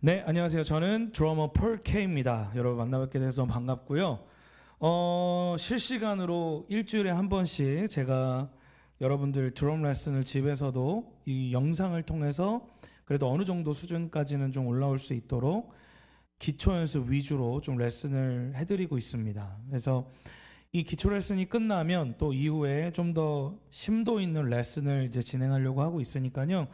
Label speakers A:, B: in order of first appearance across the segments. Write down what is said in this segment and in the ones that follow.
A: 네, 안녕하세요. 저는 드러머 폴 K입니다. 여러분 만나뵙게 돼서 반갑고요. 어, 실시간으로 일주일에 한 번씩 제가 여러분들 드럼 레슨을 집에서도 이 영상을 통해서 그래도 어느 정도 수준까지는 좀 올라올 수 있도록 기초 연습 위주로 좀 레슨을 해드리고 있습니다. 그래서 이 기초 레슨이 끝나면 또 이후에 좀 더 심도 있는 레슨을 이제 진행하려고 하고 있으니까요.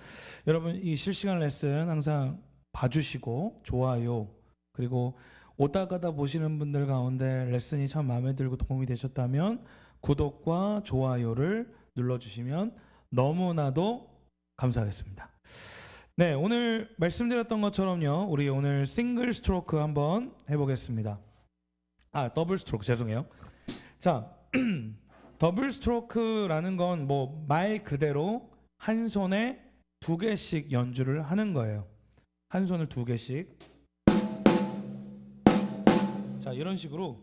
A: 여러분 이 실시간 레슨 항상 봐주시고 좋아요 그리고 오다 가다 보시는 분들 가운데 레슨이 참 마음에 들고 도움이 되셨다면 구독과 좋아요를 눌러주시면 너무나도 감사하겠습니다. 네, 오늘 말씀드렸던 것처럼요, 우리 오늘 싱글 스트로크 한번 해보겠습니다. 아, 더블 스트로크 죄송해요. 자, 더블 스트로크라는 건 뭐 말 그대로 한 손에 두 개씩 연주를 하는 거예요. 한 손을 두 개씩. 자, 이런 식으로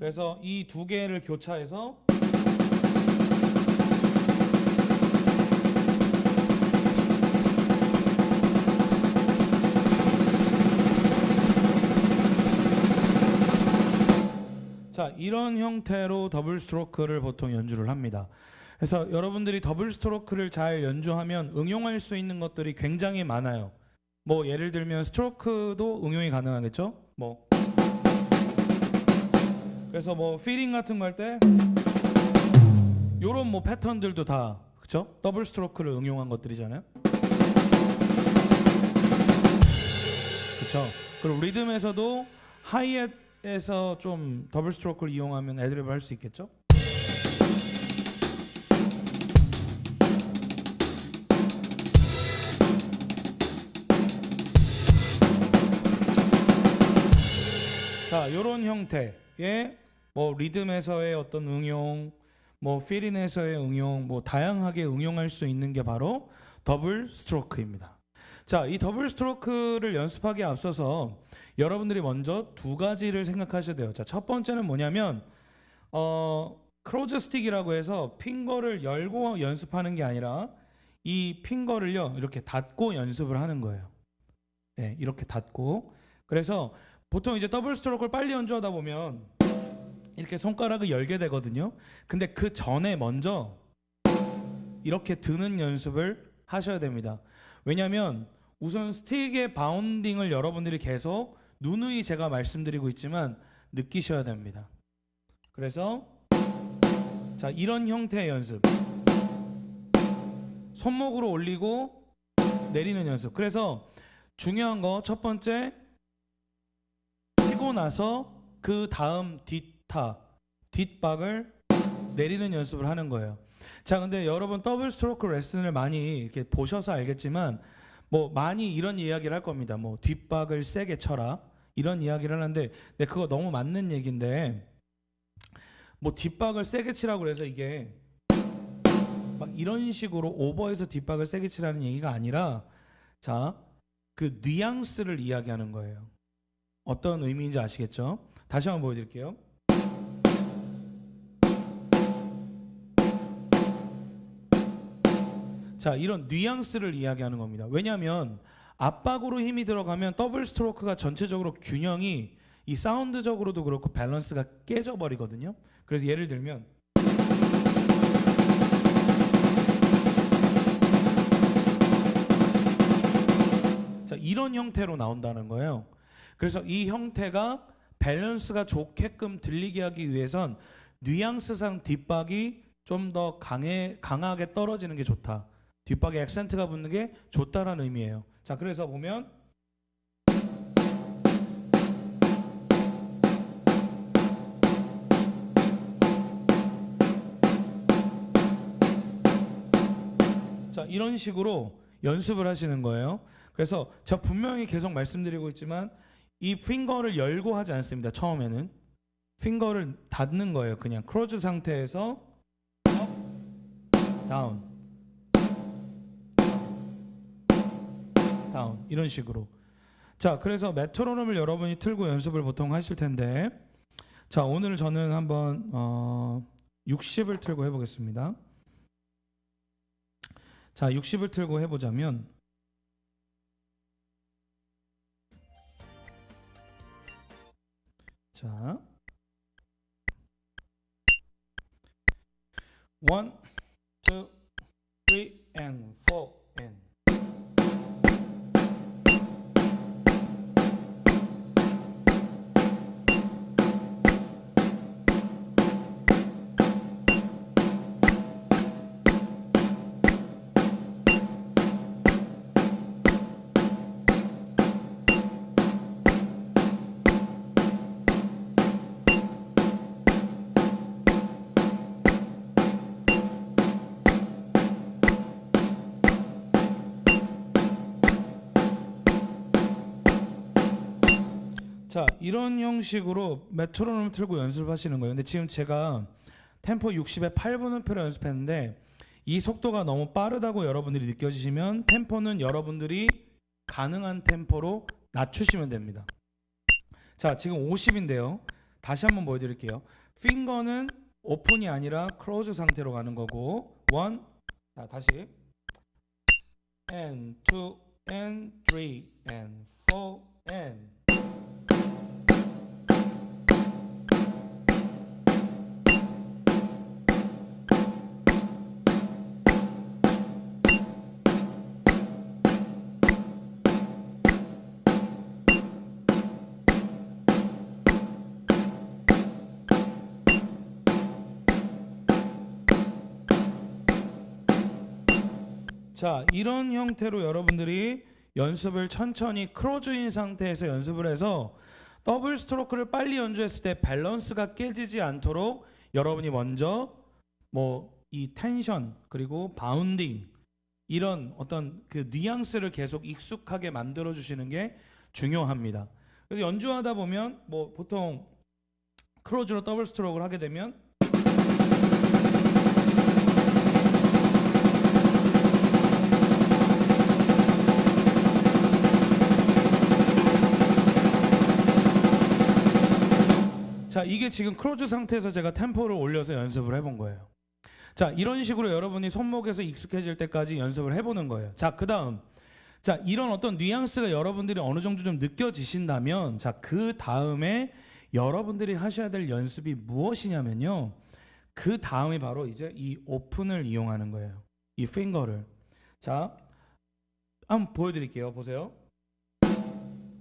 A: 그래서 이 두 개를 교차해서 자, 이런 형태로 더블 스트로크를 보통 연주를 합니다. 그래서 여러분들이 더블 스트로크를 잘 연주하면 응용할 수 있는 것들이 굉장히 많아요. 뭐 예를 들면 스트로크도 응용이 가능하겠죠? 뭐 그래서 뭐 피링 같은 거 할 때 요런 뭐 패턴들도 다 그쵸? 더블 스트로크를 응용한 것들이잖아요. 그쵸? 그리고 리듬에서도 하이햇에서 좀 더블 스트로크를 이용하면 애드립을 할 수 있겠죠? 자, 요런 형태의 뭐 리듬에서의 어떤 응용, 뭐 필인에서의 응용, 뭐 다양하게 응용할 수 있는 게 바로 더블 스트로크입니다. 자, 이 더블 스트로크를 연습하기에 앞서서 여러분들이 먼저 두 가지를 생각하셔야 돼요. 자, 첫 번째는 뭐냐면 어 크로즈 스틱이라고 해서 핑거를 열고 연습하는 게 아니라 이 핑거를요 이렇게 닫고 연습을 하는 거예요. 네, 이렇게 닫고 그래서 보통 이제 더블 스트로크를 빨리 연주하다 보면 이렇게 손가락을 열게 되거든요. 근데 그 전에 먼저 이렇게 드는 연습을 하셔야 됩니다. 왜냐하면 우선 스틱의 바운딩을 여러분들이 계속 누누이 제가 말씀드리고 있지만 느끼셔야 됩니다. 그래서 자 이런 형태의 연습 손목으로 올리고 내리는 연습. 그래서 중요한 거 첫 번째 치고 나서 그 다음 뒷타 뒷박을 내리는 연습을 하는 거예요. 자, 근데 여러분 더블 스트로크 레슨을 많이 이렇게 보셔서 알겠지만 뭐 많이 이런 이야기를 할 겁니다. 뭐 뒷박을 세게 쳐라 이런 이야기를 하는데 근데 그거 너무 맞는 얘기인데 뭐 뒷박을 세게 치라고 그래서 이게 막 이런 식으로 오버해서 뒷박을 세게 치라는 얘기가 아니라 자 그 뉘앙스를 이야기하는 거예요. 어떤 의미인지 아시겠죠? 다시 한번 보여드릴게요. 자, 이런 뉘앙스를 이야기하는 겁니다. 왜냐하면 압박으로 힘이 들어가면 더블 스트로크가 전체적으로 균형이 이 사운드적으로도 그렇고 밸런스가 깨져 버리거든요. 그래서 예를 들면 자, 이런 형태로 나온다는 거예요. 그래서 이 형태가 밸런스가 좋게끔 들리게 하기 위해선 뉘앙스상 뒷박이 좀 더 강해 강하게 떨어지는 게 좋다. 뒷박에 액센트가 붙는 게 좋다라는 의미예요. 자, 그래서 보면 자, 이런 식으로 연습을 하시는 거예요. 그래서 제가 분명히 계속 말씀드리고 있지만 이 핑거를 열고 하지 않습니다. 처음에는 핑거를 닫는 거예요. 그냥 크로즈 상태에서 업, 다운, 다운 이런 식으로. 자, 그래서 메트로놈을 여러분이 틀고 연습을 보통 하실 텐데, 자 오늘 저는 한번 어, 60을 틀고 해보겠습니다. 자, 60을 틀고 해보자면 자, one, two, three, and four, 자 이런 형식으로 메트로놈 틀고 연습하시는 거예요. 근데 지금 제가 템포 60에 8분음표로 연습했는데 이 속도가 너무 빠르다고 여러분들이 느껴지시면 템포는 여러분들이 가능한 템포로 낮추시면 됩니다. 자 지금 50인데요. 다시 한번 보여드릴게요. 핑거는 오픈이 아니라 클로즈 상태로 가는 거고 원, 자 다시 and two and three and four and 자, 이런 형태로 여러분들이 연습을 천천히 크로즈인 상태에서 연습을 해서 더블 스트로크를 빨리 연주했을 때 밸런스가 깨지지 않도록 여러분이 먼저 뭐 이 텐션 그리고 바운딩 이런 어떤 그 뉘앙스를 계속 익숙하게 만들어 주시는 게 중요합니다. 그래서 연주하다 보면 뭐 보통 크로즈로 더블 스트로크를 하게 되면 이게 지금 크로즈 상태에서 제가 템포를 올려서 연습을 해본 거예요. 자, 이런 식으로 여러분이 손목에서 익숙해질 때까지 연습을 해보는 거예요. 자, 그 다음. 자, 이런 어떤 뉘앙스가 여러분들이 어느 정도 좀 느껴지신다면, 자, 그 다음에 여러분들이 하셔야 될 연습이 무엇이냐면요. 그 다음이 바로 이제 이 오픈을 이용하는 거예요. 이 핑거를. 자, 한번 보여드릴게요. 보세요.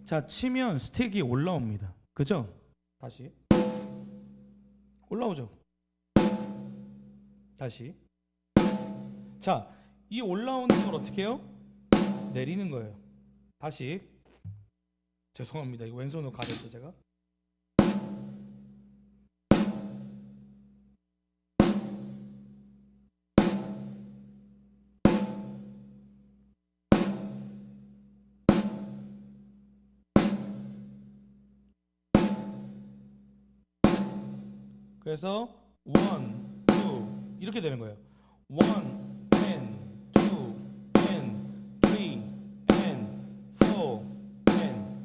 A: 자, 치면 스틱이 올라옵니다. 그죠? 다시. 올라오죠. 다시. 자, 이 올라오는 걸 어떻게 해요? 내리는 거예요. 다시. 죄송합니다. 이거 왼손으로 가졌어 제가. 그래서 원, 투 이렇게 되는 거예요. 원, and, two, and, three, and, four, and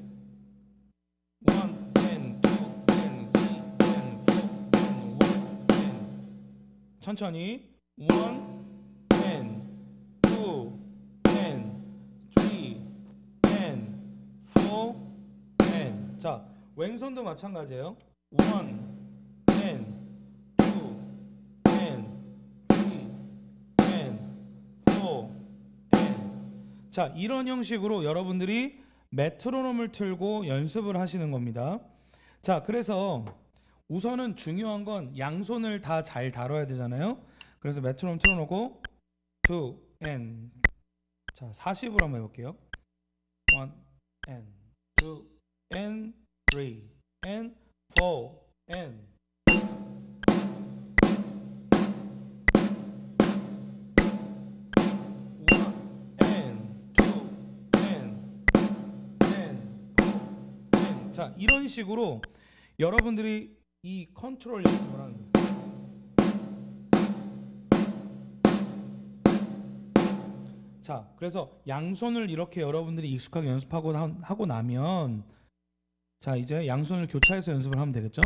A: one, and two, and three, and four, and one, and 천천히 one. 자, 왼손도 마찬가지예요. 1 자 이런 형식으로 여러분들이 메트로놈을 틀고 연습을 하시는 겁니다. 자 그래서 우선은 중요한 건 양손을 다 잘 다뤄야 되잖아요. 그래서 메트로놈 틀어놓고 two and 자 40으로 한번 해볼게요. one and two and three and four and 자 이런 식으로 여러분들이 이 컨트롤 연습을 하는 거예요. 자 그래서 양손을 이렇게 여러분들이 익숙하게 연습하고 나- 하고 나면 자 이제 양손을 교차해서 연습을 하면 되겠죠?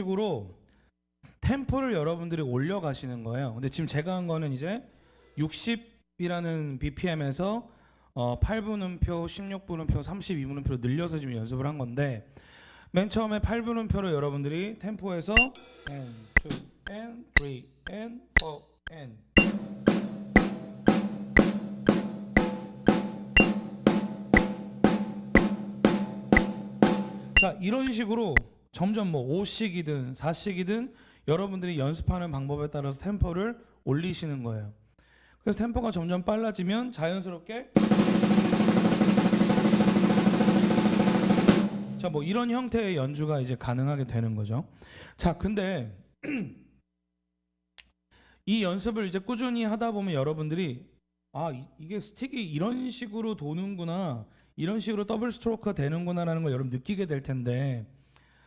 A: 식으로 템포를 여러분들이 올려가시는 거예요. 근데 지금 제가 한 거는 이제 60이라는 BPM에서 어, 8분음표, 16분음표, 32분음표로 늘려서 지금 연습을 한 건데 맨 처음에 8분음표로 여러분들이 템포에서 and 2 and 3 and 4 and 자 이런 식으로 점점 뭐 5식이든 4식이든 여러분들이 연습하는 방법에 따라서 템포를 올리시는 거예요. 그래서 템포가 점점 빨라지면 자연스럽게 자 뭐 이런 형태의 연주가 이제 가능하게 되는 거죠. 자 근데 이 연습을 이제 꾸준히 하다 보면 여러분들이 아 이- 이게 스틱이 이런 식으로 도는구나 이런 식으로 더블 스트로크가 되는구나라는 걸 여러분 느끼게 될 텐데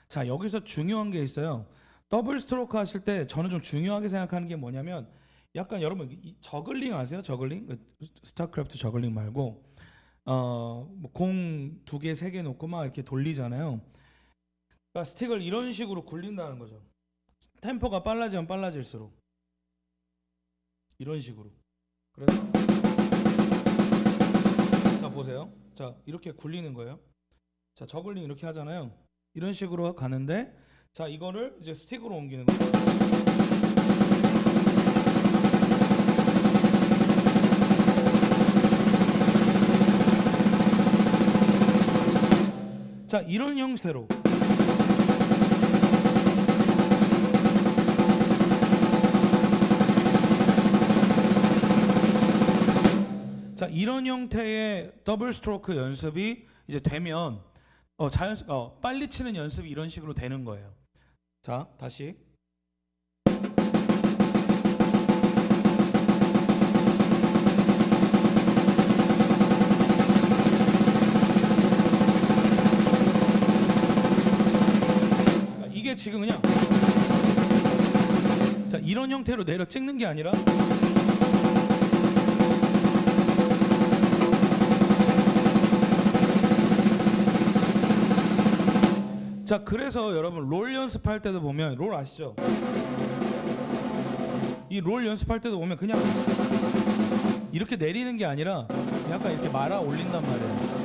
A: 자 여기서 중요한 게 있어요. 더블 스트로크 하실 때 저는 좀 중요하게 생각하는 게 뭐냐면 약간 여러분 이 저글링 아세요? 저글링 그 스타크래프트 저글링 말고 어공 두 개 세 개 놓고 막 이렇게 돌리잖아요. 그러니까 스틱을 이런 식으로 굴린다는 거죠. 템포가 빨라지면 빨라질수록 이런 식으로. 그래서 자 보세요. 자 이렇게 굴리는 거예요. 자 저글링 이렇게 하잖아요. 이런 식으로 가는데 자 이거를 이제 스틱으로 옮기는 거예요. 자 이런 형태로 자 이런 형태의 더블 스트로크 연습이 이제 되면 어 자연 어 빨리 치는 연습이 이런 식으로 되는 거예요. 자 다시 자, 이게 지금 그냥 자 이런 형태로 내려 찍는 게 아니라 자 그래서 여러분 롤 연습할 때도 보면 롤 아시죠? 이 롤 연습할 때도 보면 그냥 이렇게 내리는 게 아니라 약간 이렇게 말아 올린단 말이에요.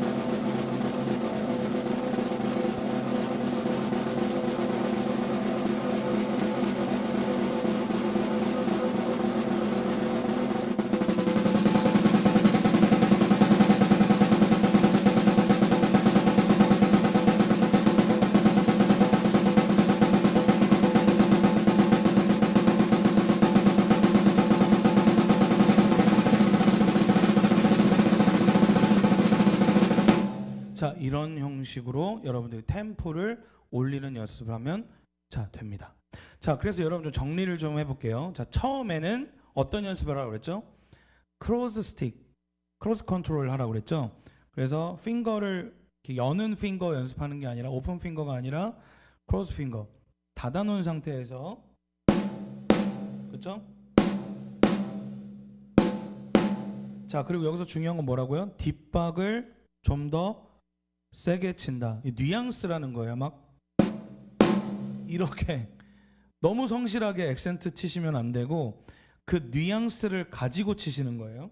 A: 템포를 올리는 연습을 하면 자 됩니다. 자 그래서 여러분 좀 정리를 좀 해볼게요. 자 처음에는 어떤 연습을 하라고 그랬죠? 크로스 스틱, 크로스 컨트롤 하라고 그랬죠. 그래서 핑거를 이렇게 여는 핑거 연습하는 게 아니라 오픈 핑거가 아니라 크로스 핑거 닫아놓은 상태에서 그렇죠? 자 그리고 여기서 중요한 건 뭐라고요? 뒷박을 좀 더 세게 친다. 이 뉘앙스라는 거예요. 막 이렇게 너무 성실하게 액센트 치시면 안 되고 그 뉘앙스를 가지고 치시는 거예요.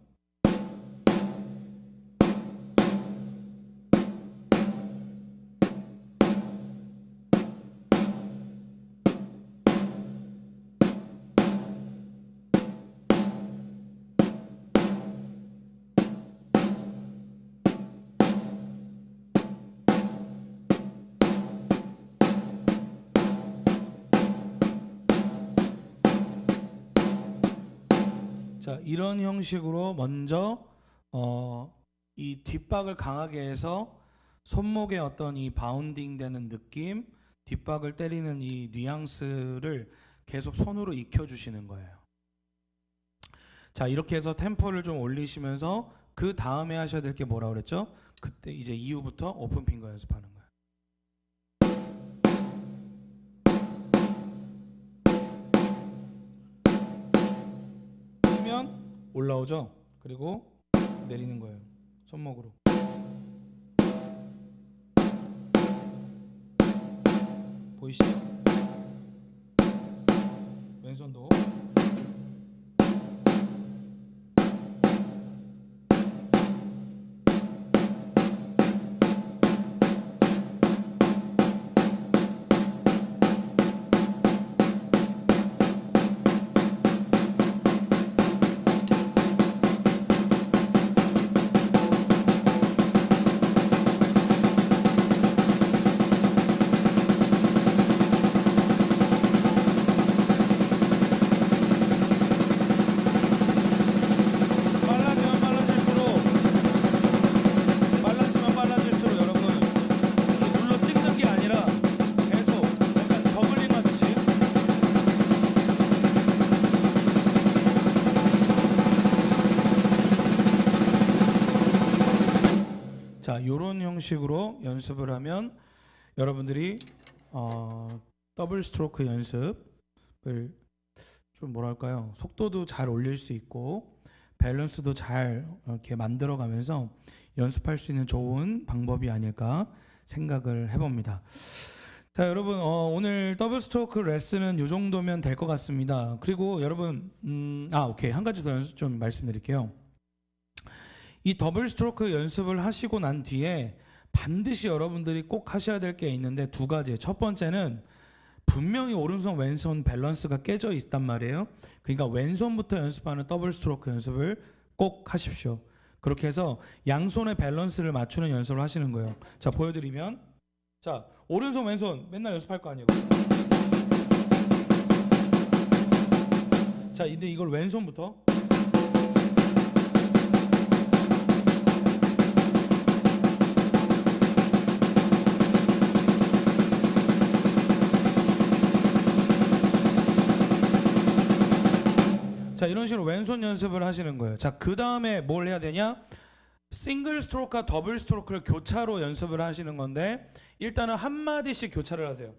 A: 자 이런 형식으로 먼저 어, 이 뒷박을 강하게 해서 손목의 어떤 이 바운딩 되는 느낌, 뒷박을 때리는 이 뉘앙스를 계속 손으로 익혀 주시는 거예요. 자 이렇게 해서 템포를 좀 올리시면서 그 다음에 하셔야 될 게 뭐라 그랬죠? 그때 이제 이후부터 오픈 핑거 연습하는 거 하면 올라오죠. 그리고 내리는 거예요. 손목으로. 보이시죠? 왼손도 형식으로 연습을 하면 여러분들이 어, 더블 스트로크 연습을 좀 뭐랄까요 속도도 잘 올릴 수 있고 밸런스도 잘 이렇게 만들어가면서 연습할 수 있는 좋은 방법이 아닐까 생각을 해봅니다. 자 여러분 어, 오늘 더블 스트로크 레슨은 이 정도면 될 것 같습니다. 그리고 여러분 음, 아 오케이 한 가지 더 연습 좀 말씀드릴게요. 이 더블 스트로크 연습을 하시고 난 뒤에 반드시 여러분들이 꼭 하셔야 될 게 있는데 두 가지. 첫 번째는 분명히 오른손 왼손 밸런스가 깨져 있단 말이에요. 그러니까 왼손부터 연습하는 더블 스트로크 연습을 꼭 하십시오. 그렇게 해서 양손의 밸런스를 맞추는 연습을 하시는 거예요. 자, 보여드리면 자, 오른손 왼손 맨날 연습할 거 아니에요. 자, 근데 이걸 왼손부터 식으로 왼손 연습을 하시는 거예요. 자 그 다음에 뭘 해야 되냐? 싱글 스트로크와 더블 스트로크를 교차로 연습을 하시는 건데 일단은 한 마디씩 교차를 하세요.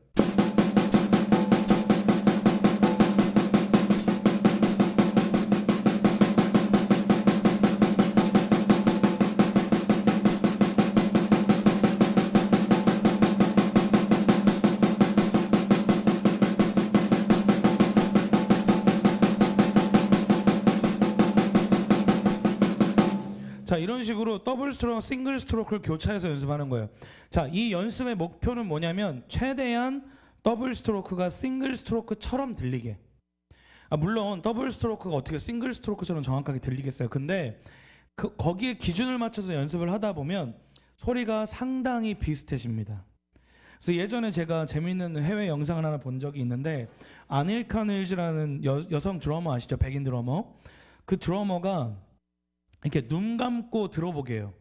A: 자 이런 식으로 더블 스트로크, 싱글 스트로크를 교차해서 연습하는 거예요. 자 이 연습의 목표는 뭐냐면 최대한 더블 스트로크가 싱글 스트로크처럼 들리게. 아, 물론 더블 스트로크가 어떻게 싱글 스트로크처럼 정확하게 들리겠어요. 근데 그, 거기에 기준을 맞춰서 연습을 하다 보면 소리가 상당히 비슷해집니다. 그래서 예전에 제가 재밌는 해외 영상을 하나 본 적이 있는데 아닐 카닐즈라는 여, 여성 드러머 아시죠? 백인 드러머. 그 드러머가 이렇게 눈 감고 들어보게 해요.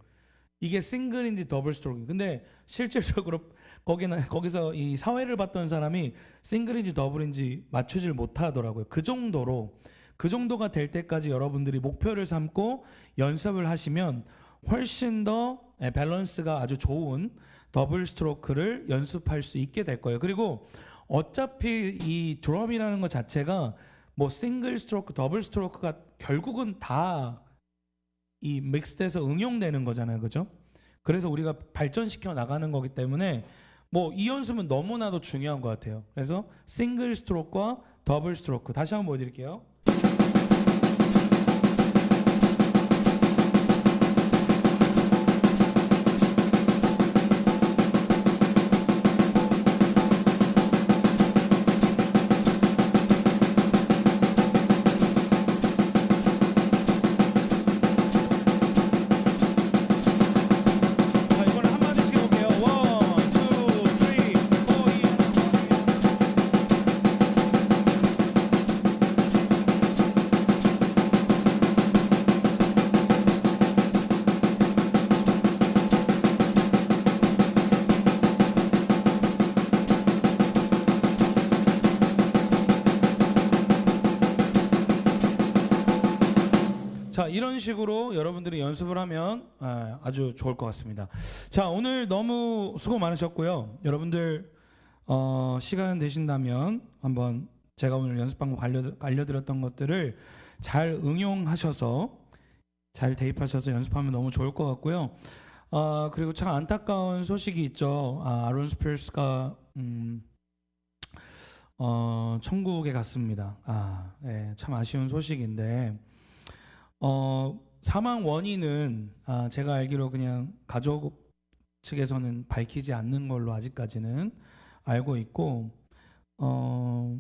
A: 이게 싱글인지 더블 스트로크. 근데 실질적으로 거기는 거기서 이 사회를 봤던 사람이 싱글인지 더블인지 맞추질 못하더라고요. 그 정도로 그 정도가 될 때까지 여러분들이 목표를 삼고 연습을 하시면 훨씬 더 예, 밸런스가 아주 좋은 더블 스트로크를 연습할 수 있게 될 거예요. 그리고 어차피 이 드럼이라는 것 자체가 뭐 싱글 스트로크, 더블 스트로크가 결국은 다 이 믹스돼서 응용되는 거잖아요. 그죠? 그래서 우리가 발전시켜 나가는 거기 때문에 뭐 이 연습은 너무나도 중요한 것 같아요. 그래서 싱글 스트로크와 더블 스트로크 다시 한번 보여드릴게요. 식으로 여러분들이 연습을 하면 아, 아주 좋을 것 같습니다. 자 오늘 너무 수고 많으셨고요. 여러분들 어, 시간 되신다면 한번 제가 오늘 연습 방법 알려, 알려드렸던 것들을 잘 응용하셔서 잘 대입하셔서 연습하면 너무 좋을 것 같고요. 아 그리고 참 안타까운 소식이 있죠. 아, 아론 스필스가 음, 어, 천국에 갔습니다. 아, 예, 참 아쉬운 소식인데 어, 사망 원인은 아, 제가 알기로 그냥 가족 측에서는 밝히지 않는 걸로 아직까지는 알고 있고 어,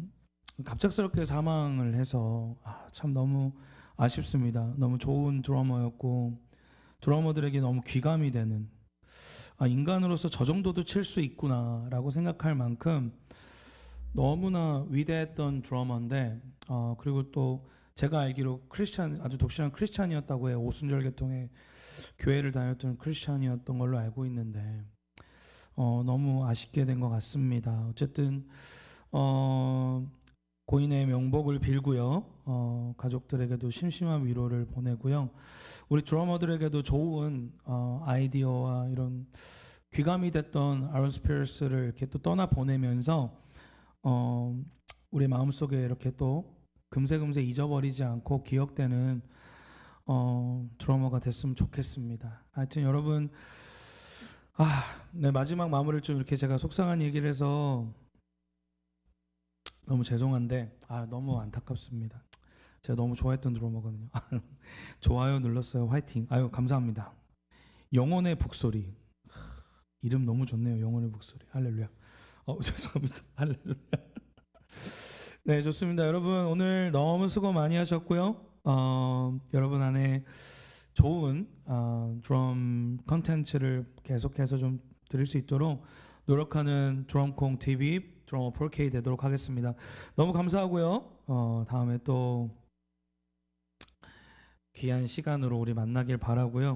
A: 갑작스럽게 사망을 해서 아, 참 너무 아쉽습니다. 너무 좋은 드러머였고 드러머들에게 너무 귀감이 되는 아, 인간으로서 저 정도도 칠 수 있구나라고 생각할 만큼 너무나 위대했던 드러머인데 어, 그리고 또 제가 알기로 크리스찬 아주 독실한 크리스찬이었다고 해요. 오순절 계통의 교회를 다녔던 크리스찬이었던 걸로 알고 있는데 어, 너무 아쉽게 된 것 같습니다. 어쨌든 어, 고인의 명복을 빌고요. 어, 가족들에게도 심심한 위로를 보내고요. 우리 드러머들에게도 좋은 어, 아이디어와 이런 귀감이 됐던 아론 스피어스를 이렇게 또 떠나 보내면서 어, 우리 마음속에 이렇게 또 금세금세 잊어버리지 않고 기억되는 어, 드러머가 됐으면 좋겠습니다. 하여튼 여러분 아, 네 마지막 마무리를 좀 이렇게 제가 속상한 얘기를 해서 너무 죄송한데 아 너무 안타깝습니다. 제가 너무 좋아했던 드러머거든요. 좋아요 눌렀어요. 화이팅. 아유 감사합니다. 영혼의 북소리. 이름 너무 좋네요. 영혼의 북소리. 할렐루야. 어 죄송합니다. 할렐루야. 네 좋습니다. 여러분 오늘 너무 수고 많이 하셨고요. 어, 여러분 안에 좋은 어, 드럼 컨텐츠를 계속해서 좀 드릴 수 있도록 노력하는 드럼콩 TV 드럼 4K 되도록 하겠습니다. 너무 감사하고요. 어, 다음에 또 귀한 시간으로 우리 만나길 바라고요.